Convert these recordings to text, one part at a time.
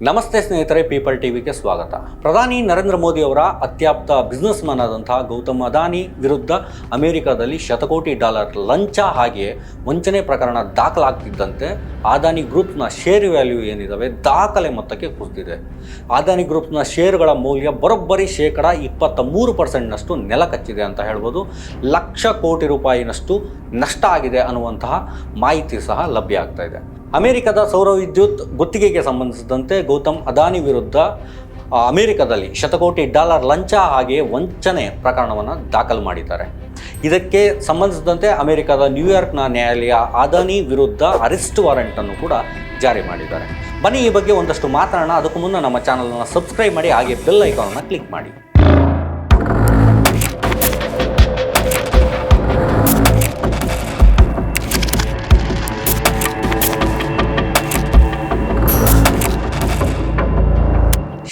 ನಮಸ್ತೆ ಸ್ನೇಹಿತರೆ, ಪೀಪಲ್ ಟಿವಿಗೆ ಸ್ವಾಗತ. ಪ್ರಧಾನಿ ನರೇಂದ್ರ ಮೋದಿ ಅವರ ಅತ್ಯಾಪ್ತ ಬಿಸ್ನೆಸ್ ಮ್ಯಾನ್ ಆದಂತಹ ಗೌತಮ್ ಅದಾನಿ ವಿರುದ್ಧ ಅಮೆರಿಕದಲ್ಲಿ ಶತಕೋಟಿ ಡಾಲರ್ ಲಂಚ ಹಾಗೆ ವಂಚನೆ ಪ್ರಕರಣ ದಾಖಲಾಗ್ತಿದ್ದಂತೆ ಅದಾನಿ ಗ್ರೂಪ್ನ ಶೇರ್ ವ್ಯಾಲ್ಯೂ ಏನಿದಾವೆ ದಾಖಲೆ ಮೊತ್ತಕ್ಕೆ ಕುಸಿದಿದೆ. ಅದಾನಿ ಗ್ರೂಪ್ನ ಶೇರುಗಳ ಮೌಲ್ಯ ಬರೋಬ್ಬರಿ ಶೇಕಡ ಇಪ್ಪತ್ತ ಮೂರು ಪರ್ಸೆಂಟ್ನಷ್ಟು ನೆಲ ಕಚ್ಚಿದೆ ಅಂತ ಹೇಳ್ಬೋದು. ಲಕ್ಷ ಕೋಟಿ ರೂಪಾಯಿನಷ್ಟು ನಷ್ಟ ಆಗಿದೆ ಅನ್ನುವಂತಹ ಮಾಹಿತಿ ಸಹ ಲಭ್ಯ ಆಗ್ತಾ ಇದೆ. ಅಮೆರಿಕದ ಸೌರ ವಿದ್ಯುತ್ ಗುತ್ತಿಗೆಗೆ ಸಂಬಂಧಿಸಿದಂತೆ ಗೌತಮ್ ಅದಾನಿ ವಿರುದ್ಧ ಅಮೆರಿಕದಲ್ಲಿ ಶತಕೋಟಿ ಡಾಲರ್ ಲಂಚ ಹಾಗೆ ವಂಚನೆ ಪ್ರಕರಣವನ್ನು ದಾಖಲು ಮಾಡಿದ್ದಾರೆ. ಇದಕ್ಕೆ ಸಂಬಂಧಿಸಿದಂತೆ ಅಮೆರಿಕದ ನ್ಯೂಯಾರ್ಕ್ನ ನ್ಯಾಯಾಲಯ ಅದಾನಿ ವಿರುದ್ಧ ಅರೆಸ್ಟ್ ವಾರೆಂಟ್ ಅನ್ನು ಕೂಡ ಜಾರಿ ಮಾಡಿದ್ದಾರೆ. ಬನ್ನಿ ಈ ಬಗ್ಗೆ ಒಂದಷ್ಟು ಮಾತಾಡೋಣ ಅದಕ್ಕೂ ಮುನ್ನ ನಮ್ಮ ಚಾನಲನ್ನು ಸಬ್ಸ್ಕ್ರೈಬ್ ಮಾಡಿ, ಹಾಗೆ ಬೆಲ್ ಐಕಾನನ್ನು ಕ್ಲಿಕ್ ಮಾಡಿ.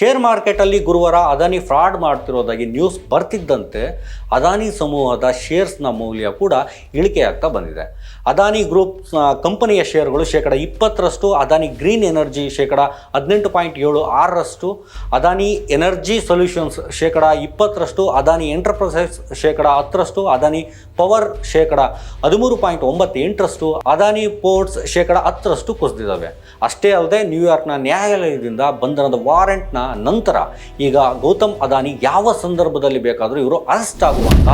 ಶೇರ್ ಮಾರ್ಕೆಟಲ್ಲಿ ಗುರುವಾರ ಅದಾನಿ ಫ್ರಾಡ್ ಮಾಡ್ತಿರೋದಾಗಿ ನ್ಯೂಸ್ ಬರ್ತಿದ್ದಂತೆ ಅದಾನಿ ಸಮೂಹದ ಶೇರ್ಸ್ನ ಮೌಲ್ಯ ಕೂಡ ಇಳಿಕೆಯಾಗ್ತಾ ಬಂದಿದೆ. ಅದಾನಿ ಗ್ರೂಪ್ ಕಂಪನಿಯ ಶೇರ್ಗಳು ಶೇಕಡ ಇಪ್ಪತ್ತರಷ್ಟು ಅದಾನಿ ಗ್ರೀನ್ ಎನರ್ಜಿ ಶೇಕಡ ಹದಿನೆಂಟು ಪಾಯಿಂಟ್ ಏಳು ಆರರಷ್ಟು ಅದಾನಿ ಎನರ್ಜಿ ಸೊಲ್ಯೂಷನ್ಸ್ ಶೇಕಡ ಇಪ್ಪತ್ತರಷ್ಟು ಅದಾನಿ ಎಂಟರ್ಪ್ರೈಸಸ್ ಶೇಕಡ ಹತ್ತರಷ್ಟು ಅದಾನಿ ಪವರ್ ಶೇಕಡ ಹದಿಮೂರು ಪಾಯಿಂಟ್ ಒಂಬತ್ತು ಎಂಟರಷ್ಟು ಅದಾನಿ ಪೋರ್ಟ್ಸ್ ಶೇಕಡ ಹತ್ತರಷ್ಟು ಕುಸಿದಿದ್ದಾವೆ. ಅಷ್ಟೇ ಅಲ್ಲದೆ ನ್ಯೂಯಾರ್ಕ್ನ ನ್ಯಾಯಾಲಯದಿಂದ ಬಂಧನದ ವಾರೆಂಟ್ನ ನಂತರ ಈಗ ಗೌತಮ್ ಅದಾನಿ ಯಾವ ಸಂದರ್ಭದಲ್ಲಿ ಬೇಕಾದರೂ ಇವರು ಅರೆಸ್ಟ್ ಆಗುವಂಥ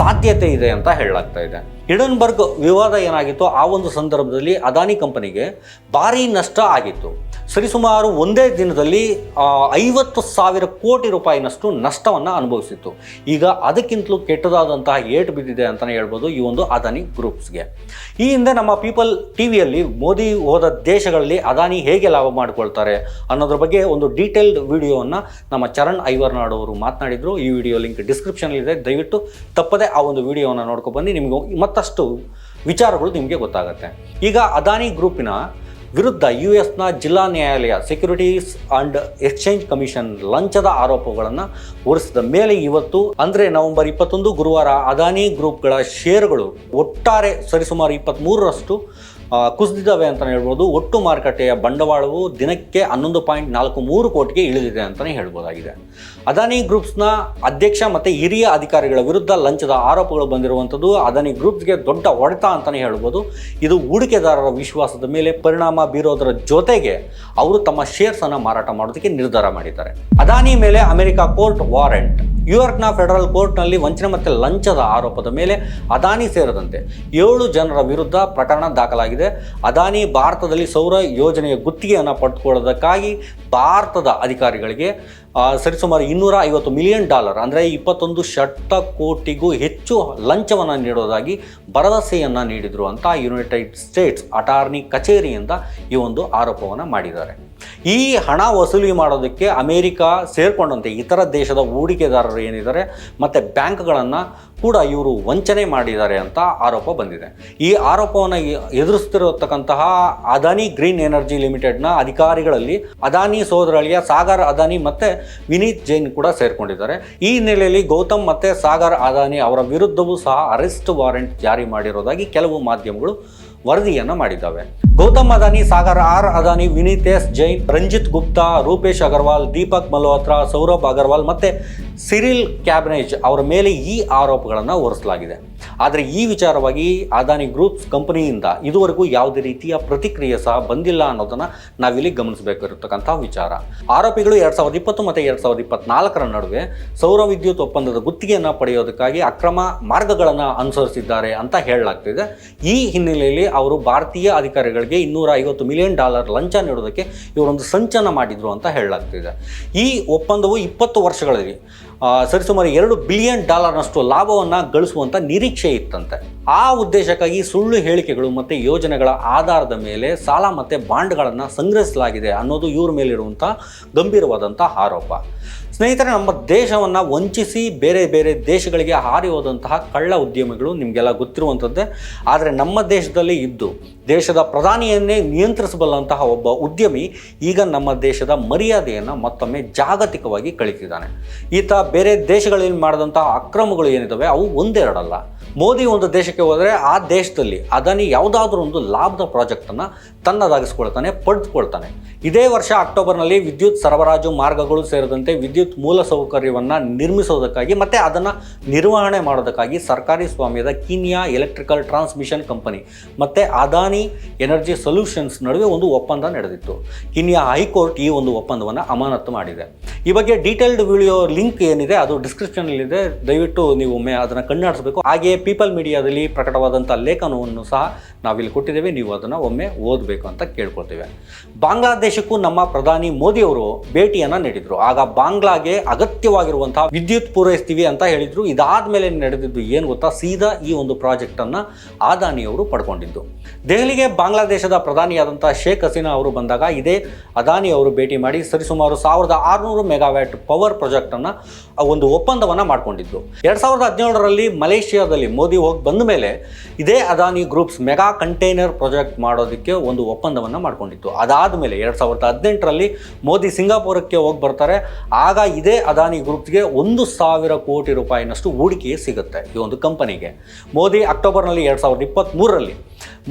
ಸಾಧ್ಯತೆ ಇದೆ ಅಂತ ಹೇಳಲಾಗ್ತಾ ಇದೆ. ಹಿಡನ್ಬರ್ಗ್ ವಿವಾದ ಏನಾಗಿತ್ತು ಆ ಒಂದು ಸಂದರ್ಭದಲ್ಲಿ ಅದಾನಿ ಕಂಪನಿಗೆ ಭಾರಿ ನಷ್ಟ ಆಗಿತ್ತು. ಸರಿಸುಮಾರು ಒಂದೇ ದಿನದಲ್ಲಿ ಐವತ್ತು ಸಾವಿರ ಕೋಟಿ ರೂಪಾಯಿನಷ್ಟು ನಷ್ಟವನ್ನು ಅನುಭವಿಸಿತ್ತು. ಈಗ ಅದಕ್ಕಿಂತಲೂ ಕೆಟ್ಟದಾದಂತಹ ಏಟು ಬಿದ್ದಿದೆ ಅಂತಲೇ ಹೇಳ್ಬೋದು ಈ ಒಂದು ಅದಾನಿ ಗ್ರೂಪ್ಸ್ಗೆ. ಈ ಹಿಂದೆ ನಮ್ಮ ಪೀಪಲ್ ಟಿ ವಿಯಲ್ಲಿ ಮೋದಿ ಹೋದ ದೇಶಗಳಲ್ಲಿ ಅದಾನಿ ಹೇಗೆ ಲಾಭ ಮಾಡಿಕೊಳ್ತಾರೆ ಅನ್ನೋದ್ರ ಬಗ್ಗೆ ಒಂದು ಡೀಟೇಲ್ಡ್ ವಿಡಿಯೋವನ್ನು ನಮ್ಮ ಚರಣ್ ಐವರ್ನಾಡ್ ಅವರು ಮಾತನಾಡಿದರು. ಈ ವಿಡಿಯೋ ಲಿಂಕ್ ಡಿಸ್ಕ್ರಿಪ್ಷನಲ್ಲಿದೆ ದಯವಿಟ್ಟು ತಪ್ಪದೆ ಆ ಒಂದು ವಿಡಿಯೋವನ್ನು ನೋಡ್ಕೊಂಡು ಬನ್ನಿ. ನಿಮಗೆ ಮತ್ತಷ್ಟು ವಿಚಾರಗಳು ನಿಮಗೆ ಗೊತ್ತಾಗುತ್ತೆ. ಈಗ ಅದಾನಿ ಗ್ರೂಪಿನ ವಿರುದ್ಧ ಯು ಎಸ್ನ ಜಿಲ್ಲಾ ನ್ಯಾಯಾಲಯ ಸೆಕ್ಯೂರಿಟೀಸ್ ಅಂಡ್ ಎಕ್ಸ್ಚೇಂಜ್ ಕಮಿಷನ್ ಲಂಚದ ಆರೋಪಗಳನ್ನು ಹೊರಿಸಿದ ಮೇಲೆ ಇವತ್ತು ಅಂದರೆ ನವೆಂಬರ್ ಇಪ್ಪತ್ತೊಂದು ಗುರುವಾರ ಅದಾನಿ ಗ್ರೂಪ್ಗಳ ಷೇರುಗಳು ಒಟ್ಟಾರೆ ಸರಿಸುಮಾರು ಇಪ್ಪತ್ತ್ಮೂರರಷ್ಟು ಕುಸಿದಿದ್ದಾವೆ ಅಂತಲೇ ಹೇಳ್ಬೋದು. ಒಟ್ಟು ಮಾರುಕಟ್ಟೆಯ ಬಂಡವಾಳವು ದಿನಕ್ಕೆ ಹನ್ನೊಂದು ಪಾಯಿಂಟ್ ನಾಲ್ಕು ಮೂರು ಕೋಟಿಗೆ ಇಳಿದಿದೆ ಅಂತಲೇ ಹೇಳ್ಬೋದಾಗಿದೆ. ಅದಾನಿ ಗ್ರೂಪ್ಸ್ನ ಅಧ್ಯಕ್ಷ ಮತ್ತು ಹಿರಿಯ ಅಧಿಕಾರಿಗಳ ವಿರುದ್ಧ ಲಂಚದ ಆರೋಪಗಳು ಬಂದಿರುವಂಥದ್ದು. ಅದಾನಿ ಗ್ರೂಪ್ಸ್ಗೆ ದೊಡ್ಡ ಹೊಡೆತ ಅಂತಲೇ ಹೇಳ್ಬೋದು. ಇದು ಹೂಡಿಕೆದಾರರ ವಿಶ್ವಾಸದ ಮೇಲೆ ಪರಿಣಾಮ ಬೀರೋದರ ಜೊತೆಗೆ ಅವರು ತಮ್ಮ ಶೇರ್ಸನ್ನು ಮಾರಾಟ ಮಾಡೋದಕ್ಕೆ ನಿರ್ಧಾರ ಮಾಡಿದ್ದಾರೆ. ಅದಾನಿ ಮೇಲೆ ಅಮೆರಿಕ ಕೋರ್ಟ್ ವಾರೆಂಟ್. ನ್ಯೂಯಾರ್ಕ್ನ ಫೆಡರಲ್ ಕೋರ್ಟ್ನಲ್ಲಿ ವಂಚನೆ ಮತ್ತು ಲಂಚದ ಆರೋಪದ ಮೇಲೆ ಅದಾನಿ ಸೇರಿದಂತೆ ಏಳು ಜನರ ವಿರುದ್ಧ ಪ್ರಕರಣ ದಾಖಲಾಗಿದೆ. ಅದಾನಿ ಭಾರತದಲ್ಲಿ ಸೌರ ಯೋಜನೆಯ ಗುತ್ತಿಗೆಯನ್ನು ಪಡೆದುಕೊಳ್ಳೋದಕ್ಕಾಗಿ ಭಾರತದ ಅಧಿಕಾರಿಗಳಿಗೆ ಸರಿಸುಮಾರು ಇನ್ನೂರ ಐವತ್ತು ಮಿಲಿಯನ್ ಡಾಲರ್, ಅಂದರೆ ಇಪ್ಪತ್ತೊಂದು ಶತ ಕೋಟಿಗೂ ಹೆಚ್ಚು ಲಂಚವನ್ನು ನೀಡೋದಾಗಿ ಭರವಸೆಯನ್ನು ನೀಡಿದರು ಅಂತ ಯುನೈಟೆಡ್ ಸ್ಟೇಟ್ಸ್ ಅಟಾರ್ನಿ ಕಚೇರಿಯಿಂದ ಈ ಒಂದು ಆರೋಪವನ್ನು ಮಾಡಿದ್ದಾರೆ. ಈ ಹಣ ವಸೂಲಿ ಮಾಡೋದಕ್ಕೆ ಅಮೇರಿಕ ಸೇರಿಕೊಂಡಂತೆ ಇತರ ದೇಶದ ಹೂಡಿಕೆದಾರರು ಏನಿದ್ದಾರೆ ಮತ್ತು ಬ್ಯಾಂಕ್ಗಳನ್ನು ಕೂಡ ಇವರು ವಂಚನೆ ಮಾಡಿದ್ದಾರೆ ಅಂತ ಆರೋಪ ಬಂದಿದೆ. ಈ ಆರೋಪವನ್ನು ಎದುರಿಸ್ತಿರತಕ್ಕಂತಹ ಅದಾನಿ ಗ್ರೀನ್ ಎನರ್ಜಿ ಲಿಮಿಟೆಡ್ನ ಅಧಿಕಾರಿಗಳಲ್ಲಿ ಅದಾನಿ ಸೋದರಳಿಯ, ಸಾಗರ್ ಅದಾನಿ ಮತ್ತು ವಿನೀತ್ ಜೈನ್ ಕೂಡ ಸೇರಿಕೊಂಡಿದ್ದಾರೆ. ಈ ಹಿನ್ನೆಲೆಯಲ್ಲಿ ಗೌತಮ್ ಮತ್ತು ಸಾಗರ್ ಅದಾನಿ ಅವರ ವಿರುದ್ಧವೂ ಸಹ ಅರೆಸ್ಟ್ ವಾರೆಂಟ್ ಜಾರಿ ಮಾಡಿರೋದಾಗಿ ಕೆಲವು ಮಾಧ್ಯಮಗಳು ವರದಿಯನ್ನು ಮಾಡಿದ್ದಾವೆ. ಗೌತಮ್ ಅದಾನಿ, ಸಾಗರ್ ಆರ್ ಅದಾನಿ ವಿನೀತೇಶ್ ಜೈನ್, ರಂಜಿತ್ ಗುಪ್ತಾ, ರೂಪೇಶ್ ಅಗರ್ವಾಲ್, ದೀಪಕ್ ಮಲ್ಹೋತ್ರಾ, ಸೌರಭ್ ಅಗರ್ವಾಲ್ ಮತ್ತು ಸಿರಿಲ್ ಕ್ಯಾಬಿನೇಜ್ ಅವರ ಮೇಲೆ ಈ ಆರೋಪಗಳನ್ನು ಹೊರಿಸಲಾಗಿದೆ. ಆದರೆ ಈ ವಿಚಾರವಾಗಿ ಅದಾನಿ ಗ್ರೂಪ್ಸ್ ಕಂಪನಿಯಿಂದ ಇದುವರೆಗೂ ಯಾವುದೇ ರೀತಿಯ ಪ್ರತಿಕ್ರಿಯೆ ಸಹ ಬಂದಿಲ್ಲ ಅನ್ನೋದನ್ನು ನಾವಿಲ್ಲಿ ಗಮನಿಸಬೇಕಿರತಕ್ಕಂಥ ವಿಚಾರ. ಆರೋಪಿಗಳು ಎರಡು ಸಾವಿರದ ಇಪ್ಪತ್ತು ಮತ್ತು ಎರಡು ಸಾವಿರದ ಇಪ್ಪತ್ನಾಲ್ಕರ ನಡುವೆ ಸೌರ ವಿದ್ಯುತ್ ಒಪ್ಪಂದದ ಗುತ್ತಿಗೆಯನ್ನು ಪಡೆಯೋದಕ್ಕಾಗಿ ಅಕ್ರಮ ಮಾರ್ಗಗಳನ್ನು ಅನುಸರಿಸಿದ್ದಾರೆ ಅಂತ ಹೇಳಲಾಗ್ತಿದೆ. ಈ ಹಿನ್ನೆಲೆಯಲ್ಲಿ ಅವರು ಭಾರತೀಯ ಅಧಿಕಾರಿಗಳಿಗೆ ಇನ್ನೂರ ಐವತ್ತು ಮಿಲಿಯನ್ ಡಾಲರ್ ಲಂಚ ನೀಡೋದಕ್ಕೆ ಇವರೊಂದು ಸಂಚನ ಮಾಡಿದ್ರು ಅಂತ ಹೇಳಲಾಗ್ತಿದೆ. ಈ ಒಪ್ಪಂದವು ಇಪ್ಪತ್ತು ವರ್ಷಗಳಲ್ಲಿ ಸರಿಸುಮಾರು ಎರಡು ಬಿಲಿಯನ್ ಡಾಲರ್ನಷ್ಟು ಲಾಭವನ್ನು ಗಳಿಸುವಂಥ ನಿರೀಕ್ಷೆ ಇತ್ತಂತೆ. ಆ ಉದ್ದೇಶಕ್ಕಾಗಿ ಸುಳ್ಳು ಹೇಳಿಕೆಗಳು ಮತ್ತು ಯೋಜನೆಗಳ ಆಧಾರದ ಮೇಲೆ ಸಾಲ ಮತ್ತು ಬಾಂಡ್ಗಳನ್ನು ಸಂಗ್ರಹಿಸಲಾಗಿದೆ ಅನ್ನೋದು ಇವ್ರ ಮೇಲಿರುವಂಥ ಗಂಭೀರವಾದಂಥ ಆರೋಪ. ಸ್ನೇಹಿತರೆ, ನಮ್ಮ ದೇಶವನ್ನು ವಂಚಿಸಿ ಬೇರೆ ಬೇರೆ ದೇಶಗಳಿಗೆ ಹಾರಿ ಹೋದಂತಹ ಕಳ್ಳ ಉದ್ಯಮಿಗಳು ನಿಮಗೆಲ್ಲ ಗೊತ್ತಿರುವಂಥದ್ದೇ. ಆದರೆ ನಮ್ಮ ದೇಶದಲ್ಲಿ ಇದ್ದು, ದೇಶದ ಪ್ರಧಾನಿಯನ್ನೇ ನಿಯಂತ್ರಿಸಬಲ್ಲಂತಹ ಒಬ್ಬ ಉದ್ಯಮಿ ಈಗ ನಮ್ಮ ದೇಶದ ಮರ್ಯಾದೆಯನ್ನು ಮತ್ತೊಮ್ಮೆ ಜಾಗತಿಕವಾಗಿ ಕಳಿತಿದ್ದಾನೆ. ಈತ ಬೇರೆ ದೇಶಗಳಲ್ಲಿ ಮಾಡಿದಂತಹ ಅಕ್ರಮಗಳು ಏನಿದ್ದಾವೆ ಅವು ಒಂದೆರಡಲ್ಲ. ಮೋದಿ ಒಂದು ದೇಶಕ್ಕೆ ಹೋದರೆ ಆ ದೇಶದಲ್ಲಿ ಅದಾನಿ ಯಾವುದಾದ್ರೂ ಒಂದು ಲಾಭದ ಪ್ರಾಜೆಕ್ಟನ್ನು ತನ್ನದಾಗಿಸ್ಕೊಳ್ತಾನೆ, ಪಡೆದುಕೊಳ್ತಾನೆ. ಇದೇ ವರ್ಷ ಅಕ್ಟೋಬರ್ನಲ್ಲಿ ವಿದ್ಯುತ್ ಸರಬರಾಜು ಮಾರ್ಗಗಳು ಸೇರಿದಂತೆ ವಿದ್ಯುತ್ ಮೂಲಸೌಕರ್ಯವನ್ನು ನಿರ್ಮಿಸೋದಕ್ಕಾಗಿ ಮತ್ತು ಅದನ್ನು ನಿರ್ವಹಣೆ ಮಾಡೋದಕ್ಕಾಗಿ ಸರ್ಕಾರಿ ಸ್ವಾಮ್ಯದ ಕೀನಿಯಾ ಎಲೆಕ್ಟ್ರಿಕಲ್ ಟ್ರಾನ್ಸ್ಮಿಷನ್ ಕಂಪನಿ ಮತ್ತು ಅದಾನಿ ಎನರ್ಜಿ ಸೊಲ್ಯೂಷನ್ಸ್ ನಡುವೆ ಒಂದು ಒಪ್ಪಂದ ನಡೆದಿತ್ತು. ಕೀನಿಯಾ ಹೈಕೋರ್ಟ್ ಈ ಒಂದು ಒಪ್ಪಂದವನ್ನು ಅಮಾನತು ಮಾಡಿದೆ. ಈ ಬಗ್ಗೆ ಡೀಟೇಲ್ಡ್ ವಿಡಿಯೋ ಲಿಂಕ್ ಏನಿದೆ ಅದು ಡಿಸ್ಕ್ರಿಪ್ಷನಲ್ಲಿದೆ. ದಯವಿಟ್ಟು ನೀವು ಒಮ್ಮೆ ಅದನ್ನು ಕಣ್ಣಾಡಿಸಬೇಕು. ಹಾಗೆಯೇ ಪೀಪಲ್ ಮೀಡಿಯಾದಲ್ಲಿ ಪ್ರಕಟವಾದಂಥ ಲೇಖನವನ್ನು ಸಹ ನಾವಿಲ್ಲಿ ಕೊಟ್ಟಿದ್ದೇವೆ. ನೀವು ಅದನ್ನು ಒಮ್ಮೆ ಓದಬೇಕು ಅಂತ ಕೇಳ್ಕೊಳ್ತೇವೆ. ಬಾಂಗ್ಲಾದೇಶಕ್ಕೂ ನಮ್ಮ ಪ್ರಧಾನಿ ಮೋದಿಯವರು ಭೇಟಿಯನ್ನು ನೀಡಿದರು. ಆಗ ಬಾಂಗ್ಲಾಗೆ ಅಗತ್ಯವಾಗಿರುವಂತಹ ವಿದ್ಯುತ್ ಪೂರೈಸ್ತೀವಿ ಅಂತ ಹೇಳಿದರು. ಇದಾದ ಮೇಲೆ ನಡೆದಿದ್ದು ಏನು ಗೊತ್ತಾ? ಸೀದಾ ಈ ಒಂದು ಪ್ರಾಜೆಕ್ಟನ್ನು ಅದಾನಿಯವರು ಪಡ್ಕೊಂಡಿದ್ದು. ದೆಹಲಿಗೆ ಬಾಂಗ್ಲಾದೇಶದ ಪ್ರಧಾನಿಯಾದಂಥ ಶೇಖ್ ಹಸೀನಾ ಅವರು ಬಂದಾಗ ಇದೇ ಅದಾನಿ ಅವರು ಭೇಟಿ ಮಾಡಿ ಸರಿಸುಮಾರು ಸಾವಿರದ ಆರುನೂರು ಮೆಗಾವ್ಯಾಟ್ ಪವರ್ ಪ್ರಾಜೆಕ್ಟನ್ನು ಒಂದು ಒಪ್ಪಂದವನ್ನು ಮಾಡಿಕೊಂಡಿದ್ದು. ಎರಡು ಸಾವಿರದ ಹದಿನೇಳರಲ್ಲಿ ಮಲೇಷಿಯಾದಲ್ಲಿ ಮೋದಿ ಹೋಗಿ ಬಂದ ಮೇಲೆ ಇದೇ Adani groups mega container project ಮಾಡೋದಕ್ಕೆ ಒಂದು ಒಪ್ಪಂದವನ್ನು ಮಾಡ್ಕೊಂಡಿತ್ತು. ಅದಾದ ಮೇಲೆ ಎರಡು ಸಾವಿರದ ಹದಿನೆಂಟರಲ್ಲಿ ಮೋದಿ ಸಿಂಗಾಪುರಕ್ಕೆ ಹೋಗಿ ಬರ್ತಾರೆ. ಆಗ ಇದೇ ಅದಾನಿ ಗ್ರೂಪ್ಸ್ಗೆ ಒಂದು ಸಾವಿರ ಕೋಟಿ ರೂಪಾಯಿನಷ್ಟು ಹೂಡಿಕೆ ಸಿಗುತ್ತೆ ಈ ಒಂದು ಕಂಪನಿಗೆ. ಮೋದಿ ಅಕ್ಟೋಬರ್ನಲ್ಲಿ ಎರಡು ಸಾವಿರದ ಇಪ್ಪತ್ತ್ಮೂರರಲ್ಲಿ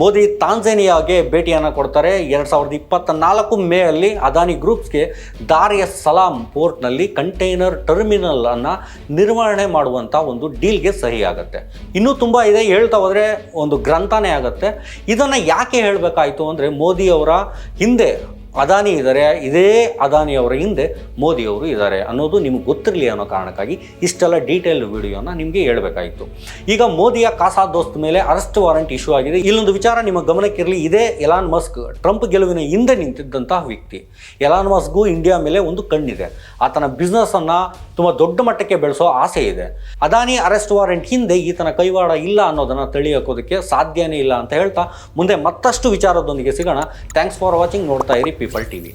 ಮೋದಿ ತಾಂಜೇನಿಯಾಗೆ ಭೇಟಿಯನ್ನು ಕೊಡ್ತಾರೆ. ಎರಡು ಸಾವಿರದ ಇಪ್ಪತ್ತ ನಾಲ್ಕು ಮೇ ಅದಾನಿ ಗ್ರೂಪ್ಸ್ಗೆ ದಾರಿಯ ಸಲಾಂ ಪೋರ್ಟ್ನಲ್ಲಿ ಕಂಟೈನರ್ ಟರ್ಮಿನಲ್ ಅನ್ನು ನಿರ್ವಹಣೆ ಮಾಡುವಂಥ ಒಂದು ಡೀಲ್ಗೆ ಸಹಿ ಆಗುತ್ತೆ ಇನ್ನೂ ತುಂಬ ಇದೆ. ಹೇಳ್ತಾ ಹೋದರೆ ಒಂದು ಗ್ರಂಥನೇ ಆಗುತ್ತೆ. ಇದನ್ನು ಯಾಕೆ ಹೇಳಬೇಕಾಯಿತು ಅಂದರೆ ಮೋದಿಯವರ ಹಿಂದೆ ಅದಾನಿ ಇದ್ದಾರೆ ಇದೇ ಅದಾನಿ ಅವರ ಹಿಂದೆ ಮೋದಿಯವರು ಇದ್ದಾರೆ ಅನ್ನೋದು ನಿಮ್ಗೆ ಗೊತ್ತಿರಲಿ ಅನ್ನೋ ಕಾರಣಕ್ಕಾಗಿ ಇಷ್ಟೆಲ್ಲ ಡೀಟೇಲ್ ವಿಡಿಯೋನ ನಿಮಗೆ ಹೇಳಬೇಕಾಯಿತು. ಈಗ ಮೋದಿಯ ಕಾಸಾ ದೋಸ್ತ ಮೇಲೆ ಅರೆಸ್ಟ್ ವಾರೆಂಟ್ ಇಶ್ಯೂ ಆಗಿದೆ. ಇಲ್ಲೊಂದು ವಿಚಾರ ನಿಮ್ಮ ಗಮನಕ್ಕಿರಲಿ, ಇದೇ ಎಲಾನ್ ಮಸ್ಕ್ ಟ್ರಂಪ್ ಗೆಲುವಿನ ಹಿಂದೆ ನಿಂತಿದ್ದಂತಹ ವ್ಯಕ್ತಿ. ಎಲಾನ್ ಮಸ್ಕ್ಗೂ ಇಂಡಿಯಾ ಮೇಲೆ ಒಂದು ಕಣ್ಣಿದೆ. ಆತನ ಬಿಸ್ನೆಸ್ಸನ್ನು ತುಂಬ ದೊಡ್ಡ ಮಟ್ಟಕ್ಕೆ ಬೆಳೆಸೋ ಆಸೆ ಇದೆ. ಅದಾನಿ ಅರೆಸ್ಟ್ ವಾರೆಂಟ್ ಹಿಂದೆ ಈತನ ಕೈವಾಡ ಇಲ್ಲ ಅನ್ನೋದನ್ನು ತಳಿ ಹಾಕೋದಕ್ಕೆ ಸಾಧ್ಯನೇ ಇಲ್ಲ ಅಂತ ಹೇಳ್ತಾ ಮುಂದೆ ಮತ್ತಷ್ಟು ವಿಚಾರದೊಂದಿಗೆ ಸಿಗೋಣ. ಥ್ಯಾಂಕ್ಸ್ ಫಾರ್ ವಾಚಿಂಗ್ ನೋಡ್ತಾ ಇರಿ ಪೀಪಲ್ ಟಿವಿ